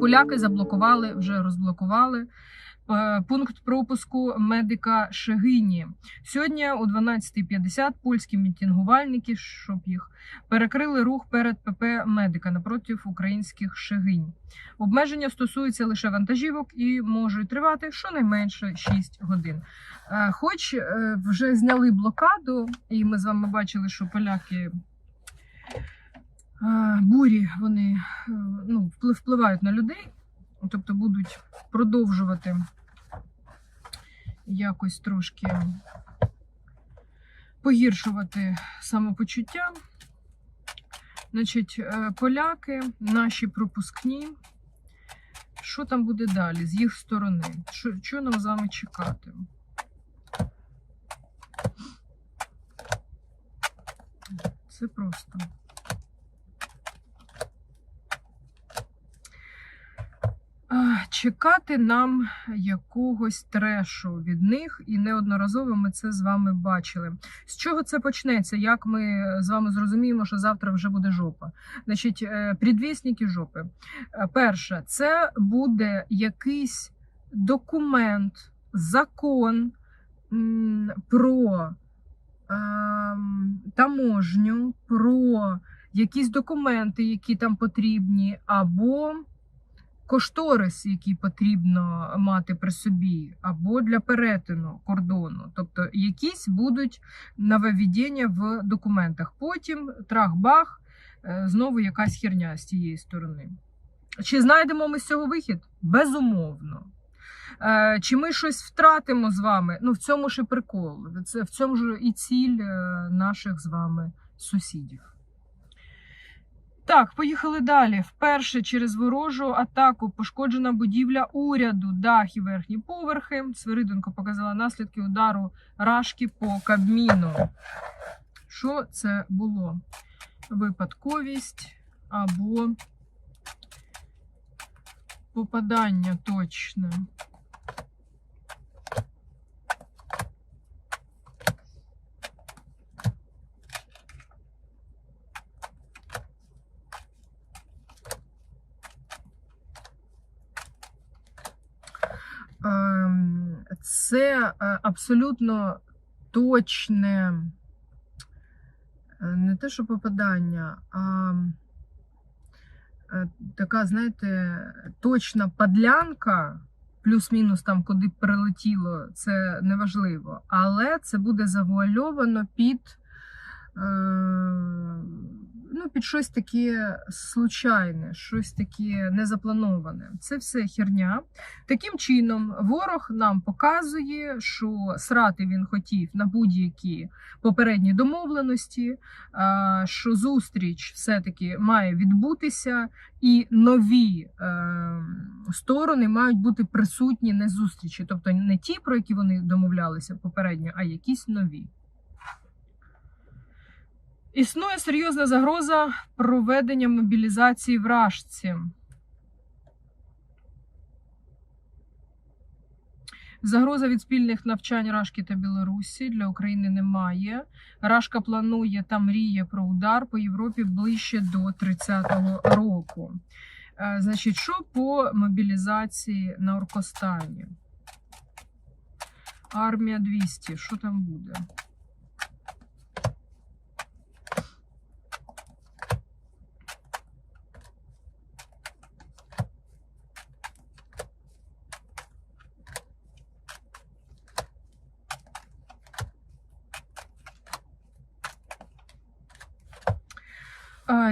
Поляки заблокували, вже розблокували е, пункт пропуску медика Шегині. Сьогодні о 12.50 польські мітингувальники, щоб їх перекрили рух перед ПП медика напроти українських Шегинь. Обмеження стосуються лише вантажівок і можуть тривати щонайменше 6 годин. Е, Хоч е, вже зняли блокаду, і ми з вами бачили, що поляки. Бурі вони е, ну, впливають на людей, тобто будуть продовжувати якось трошки погіршувати самопочуття. Значить, е, поляки, наші пропускні. Що там буде далі з їх сторони? Що, що нам з вами чекати? Це просто. А, Чекати нам якогось трешу від них, і неодноразово ми це з вами бачили. З чого це почнеться? Як ми з вами зрозуміємо, що завтра вже буде жопа? Значить, е, предвісники жопи. Е, Перше, це буде якийсь документ, закон про ем, таможню, про якісь документи, які там потрібні, або кошторис, який потрібно мати при собі, або для перетину кордону. Тобто якісь будуть нововведення в документах. Потім трах-бах, е, знову якась херня з тієї сторони. Чи знайдемо ми з цього вихід? Безумовно. Е, Чи ми щось втратимо з вами? Ну, в цьому ж і прикол. Це в цьому ж і ціль е, наших з вами сусідів. Так, поїхали далі. Вперше через ворожу атаку пошкоджена будівля уряду, дах і верхні поверхи. Свириденко показала наслідки удару рашки по Кабміну. Що це було? Випадковість або попадання точне. Е, абсолютно точне, е, не те, що попадання, а е, така, знаєте, точна подлянка, плюс-мінус там, куди прилетіло, це неважливо. Але це буде завуальовано під. Е, під щось таке случайне, щось таке незаплановане. Це все херня. Таким чином, ворог нам показує, що срати він хотів на будь-які попередні домовленості, що зустріч все-таки має відбутися, і нові е, сторони мають бути присутні на зустрічі, тобто не ті, про які вони домовлялися попередньо, а якісь нові. Існує серйозна загроза проведення мобілізації в Рашці. Загроза від спільних навчань Рашки та Білорусі для України немає. Рашка планує та мріє про удар по Європі ближче до 30-го року. Е, Значить, що по мобілізації на Оркостані? Армія 200. Що там буде?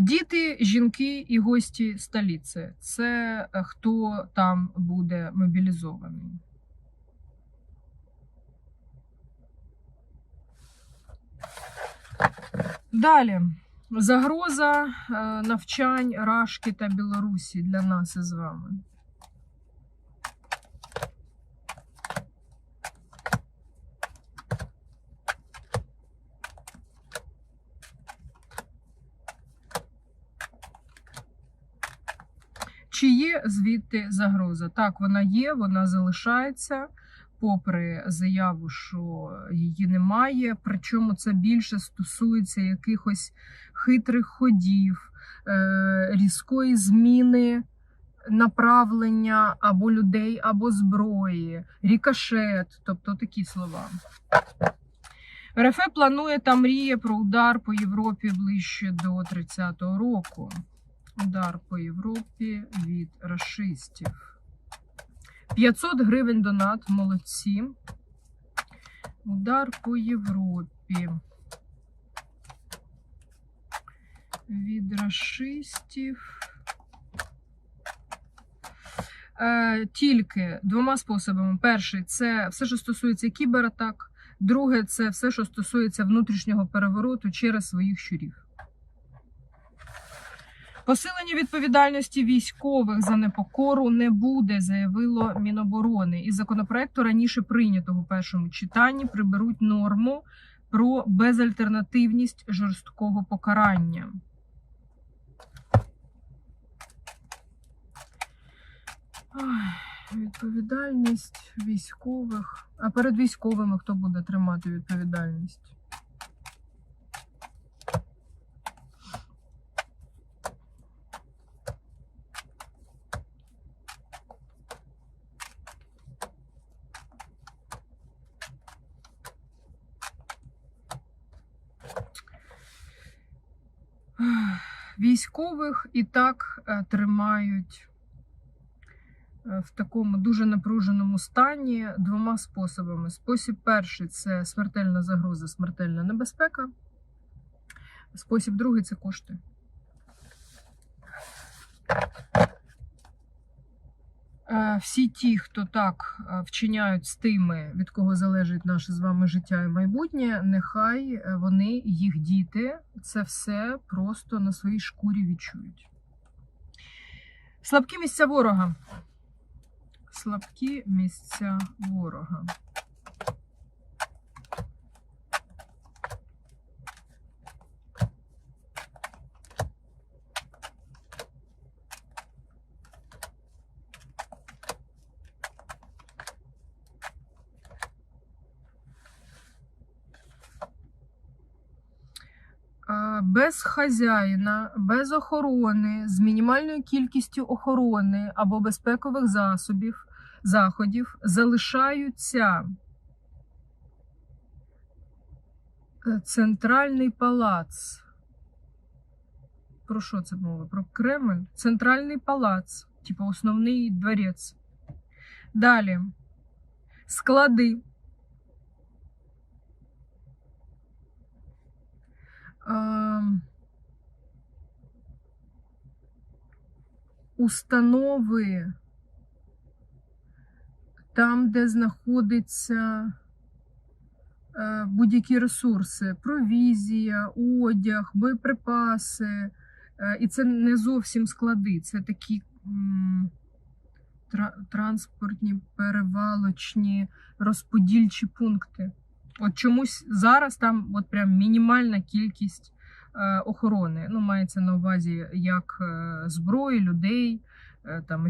Діти, жінки і гості столиці. Це е, хто там буде мобілізований. Далі. Загроза е, навчань Рашки та Білорусі для нас із вами. Чи є звідти загроза? Так, вона є, вона залишається, попри заяву, що її немає. Причому це більше стосується якихось хитрих ходів, е, різкої зміни направлення або людей, або зброї, рікошет, тобто такі слова. РФ планує та мріє про удар по Європі ближче до 30-го року. Удар по Європі від расистів. 500 гривень донат, молодці. Удар по Європі. Від расистів. Е, тільки двома способами. Перший це все, що стосується кібератак. Друге, це все, що стосується внутрішнього перевороту через своїх щурів. Посилення відповідальності військових за непокору не буде, заявило Міноборони. Із законопроекту раніше прийнятого в першому читанні приберуть норму про безальтернативність жорсткого покарання. Відповідальність військових. А перед військовими хто буде тримати відповідальність? Військових і так е, тримають е, в такому дуже напруженому стані двома способами. Спосіб перший це смертельна загроза, смертельна небезпека. Спосіб другий це кошти. Е, Всі ті, хто так е, вчиняють з тими, від кого залежить наше з вами життя і майбутнє, нехай е, вони, їх діти, це все просто на своїй шкурі відчують. Слабкі місця ворога. Слабкі місця ворога. А, Без хазяїна, без охорони, з мінімальною кількістю охорони або безпекових засобів, заходів залишаються е, центральний палац. Про що це мова? Про Кремль? Центральний палац, типу основний дворець. Далі. Склади. Установи там, де знаходяться е, будь-які ресурси, провізія, одяг, боєприпаси. Е, І це не зовсім склади, це такі транспортні, перевалочні, розподільчі пункти. От чомусь зараз там от прям мінімальна кількість е, охорони. Ну, мається на увазі як е, зброї, людей, е, там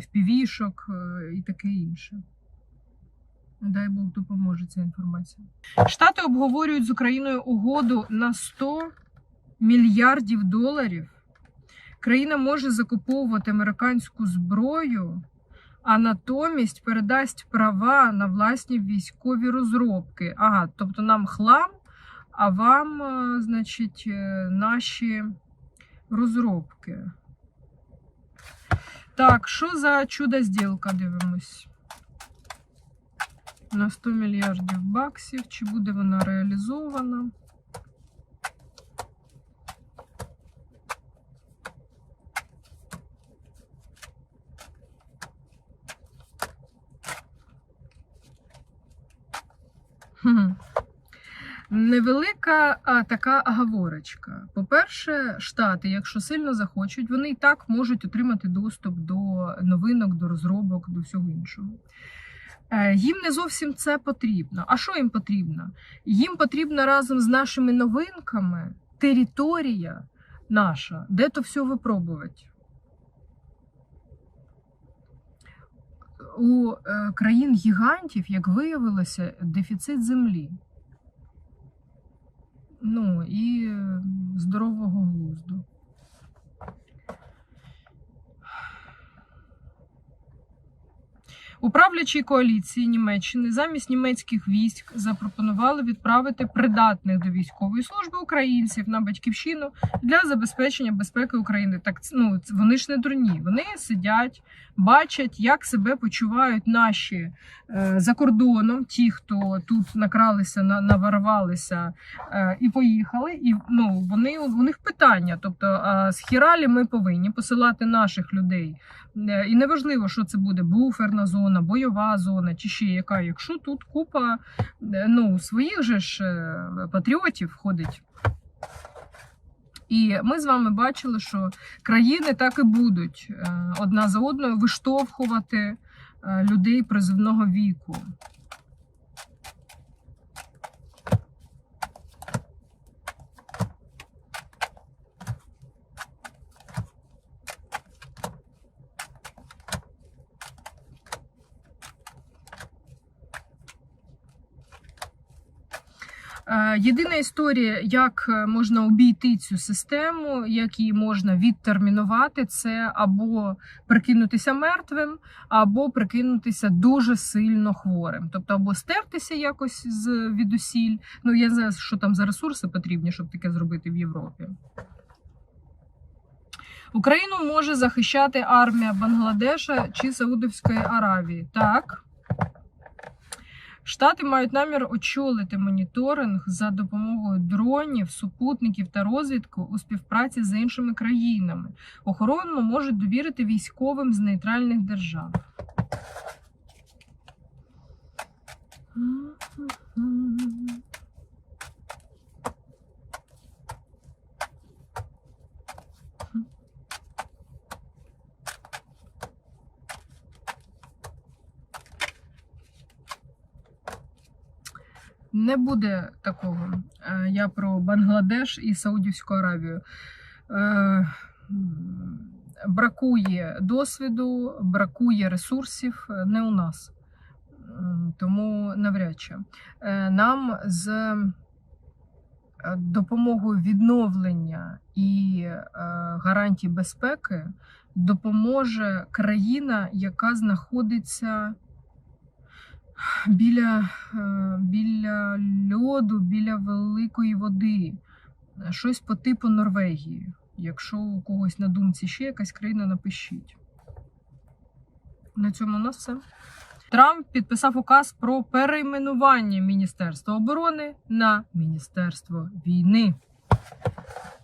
е, і таке інше. Дай Бог допоможе ця інформація. Штати обговорюють з Україною угоду на 100 мільярдів доларів. Країна може закуповувати американську зброю, а натомість передасть права на власні військові розробки. Ага, тобто нам хлам, а вам, е, значить, е, наші розробки. Так, що за чудо зділка дивимось? На 100 мільярдів баксів. Чи буде вона реалізована? Невелика а, така оговорочка. По-перше, штати, якщо сильно захочуть, вони і так можуть отримати доступ до новинок, до розробок, до всього іншого. Е, Їм не зовсім це потрібно. А що їм потрібно? Їм потрібно разом з нашими новинками територія наша, де то все випробувати. У е, країн гігантів, як виявилося, дефіцит землі. Ну і е, здорового глузду. У правлячій коаліції Німеччини замість німецьких військ запропонували відправити придатних до військової служби українців на батьківщину для забезпечення безпеки України. Так ну вони ж не дурні. Вони сидять, бачать, як себе почувають наші е, за кордоном, ті, хто тут накралися, на, наварвалися е, і поїхали. І ну вони у них питання. Тобто, а з хіралі ми повинні посилати наших людей. Е, І неважливо, що це буде буферна зона, бойова зона чи ще яка. Якщо тут купа е, ну, своїх же ж е, патріотів ходить. І ми з вами бачили, що країни так і будуть одна за одною виштовхувати людей призивного віку. Е, Єдина історія, як е, можна обійти цю систему, як її можна відтермінувати, це або прикинутися мертвим, або прикинутися дуже сильно хворим. Тобто, або стертися якось з відусіль. Ну я не знаю, що там за ресурси потрібні, щоб таке зробити в Європі. Україну може захищати армія Бангладеша чи Саудовської Аравії. Так. Штати мають намір очолити моніторинг за допомогою дронів, супутників та розвідку у співпраці з іншими країнами. Охорону можуть довірити військовим з нейтральних держав. Не буде такого. Е, Я про Бангладеш і Саудівську Аравію. Е, Бракує досвіду, бракує ресурсів е, не у нас. Тому навряд чи. Нам з допомогою відновлення і гарантій безпеки допоможе країна, яка знаходиться біля, е, біля льоду, біля великої води. Щось по типу Норвегії. Якщо у когось на думці ще якась країна, напишіть. На цьому у нас все. Трамп підписав указ про перейменування Міністерства оборони на Міністерство війни.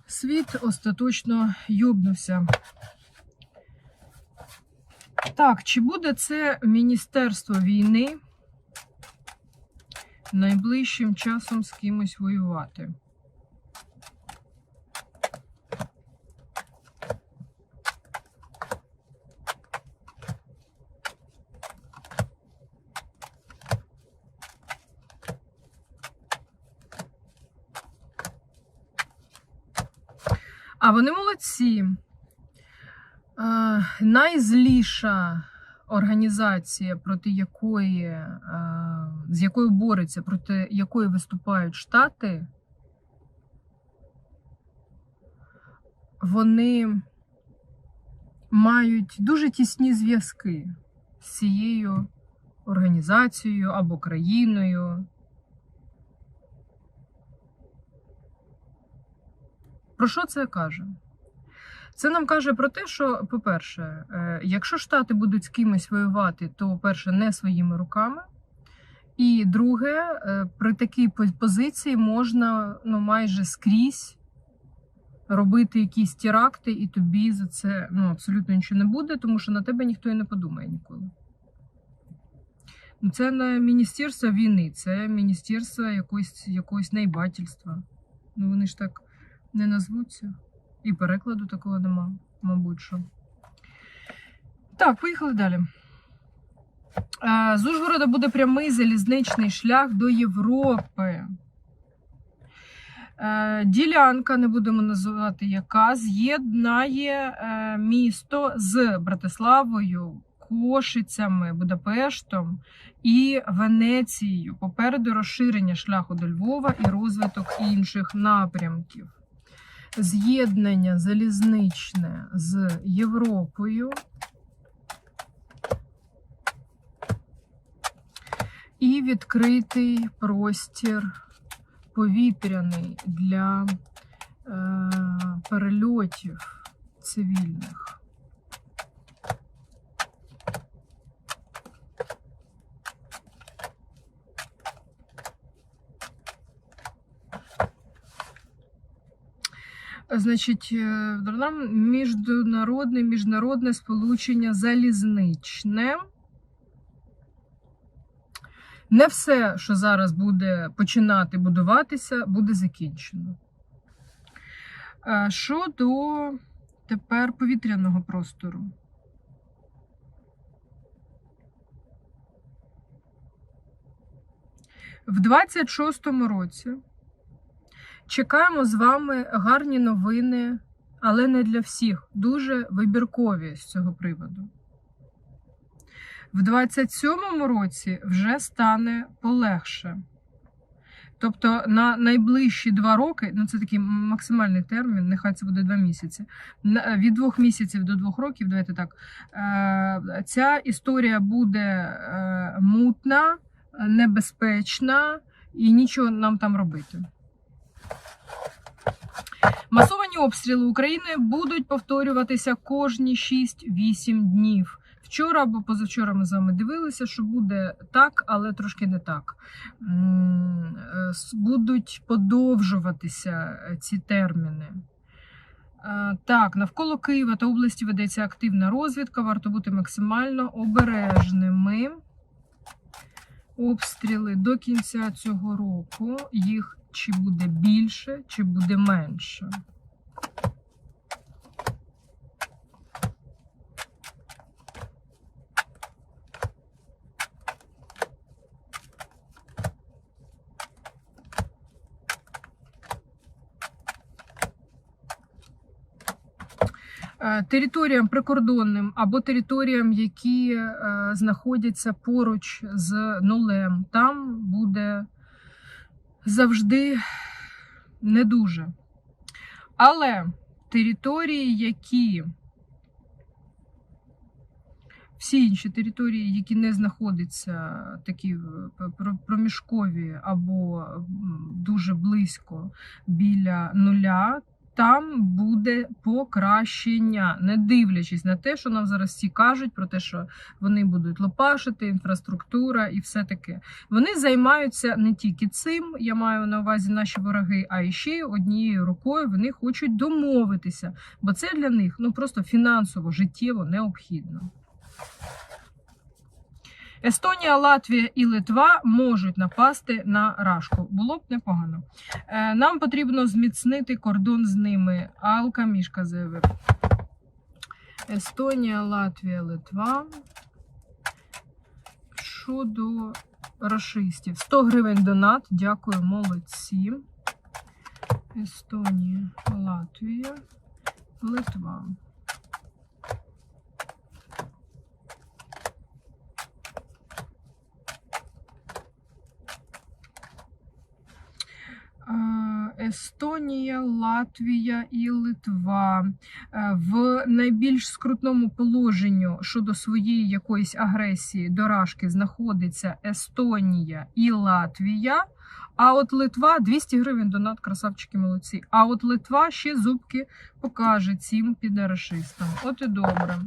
Світ остаточно йобнувся. Так, чи буде це Міністерство війни найближчим часом з кимось воювати? А вони молодці. Найзліша організація, проти якої, е, з якою бореться, проти якої виступають Штати, вони мають дуже тісні зв'язки з цією організацією або країною. Про що це каже? Це нам каже про те, що, по-перше, е, якщо Штати будуть з кимось воювати, то перше не своїми руками. І друге, е, при такій позиції можна ну, майже скрізь робити якісь теракти, і тобі за це ну, абсолютно нічого не буде, тому що на тебе ніхто і не подумає ніколи. Це не міністерство війни, це міністерство якогось, якогось найбательства. Ну вони ж так не назвуться. І перекладу такого нема, мабуть що. Так, поїхали далі. Е, З Ужгорода буде прямий залізничний шлях до Європи. Е, Ділянка, не будемо називати яка, з'єднає е, місто з Братиславою, Кошицями, Будапештом і Венецією. Попереду розширення шляху до Львова і розвиток інших напрямків з'єднання залізничне з Європою. і відкритий простір повітряний для е, перельотів цивільних. Значить, е, міжнародне міжнародне сполучення залізничне. Не все, що зараз буде починати будуватися, буде закінчено. Е, Щодо тепер повітряного простору. В 26-му році чекаємо з вами гарні новини, але не для всіх. Дуже вибіркові з цього приводу. В 27-му році вже стане полегше. Тобто на найближчі два роки, ну це такий максимальний термін, нехай це буде два місяці. Від двох місяців до двох років, давайте так. е, Ця історія буде е, мутна, небезпечна і нічого нам там робити. Масовані обстріли України будуть повторюватися кожні 6-8 днів. Вчора або позавчора ми з вами дивилися, що буде так, але трошки не так. Е, Будуть подовжуватися е, ці терміни. Е, Так, навколо Києва та області ведеться активна розвідка. Варто бути максимально обережними. Обстріли до кінця цього року. Їх чи буде більше, чи буде менше. Е, Територіям прикордонним або територіям, які е, знаходяться поруч з нулем, там буде завжди не дуже. Але території, які всі інші території, які не знаходяться такі е, проміжкові або дуже близько біля нуля, там буде покращення, не дивлячись на те, що нам зараз всі кажуть про те, що вони будуть лопашити, інфраструктура і все таке. Вони займаються не тільки цим, я маю на увазі наші вороги, а ще однією рукою вони хочуть домовитися, бо це для них ну просто фінансово, життєво необхідно. Естонія, Латвія і Литва можуть напасти на Рашку. Було б непогано. Е, Нам потрібно зміцнити кордон з ними. Алка Мішка заявив. Естонія, Латвія, Литва. Щодо рашистів. 100 гривень донат. Дякую, молодці. Естонія, Латвія, Литва. Е, Естонія, Латвія і Литва Е, в найбільш скрутному положенні щодо своєї якоїсь агресії до Рашки знаходиться Естонія і Латвія. А от Литва 200 гривень донат, красавчики молодці. А от Литва ще зубки покаже цим підарашистам. От і добре.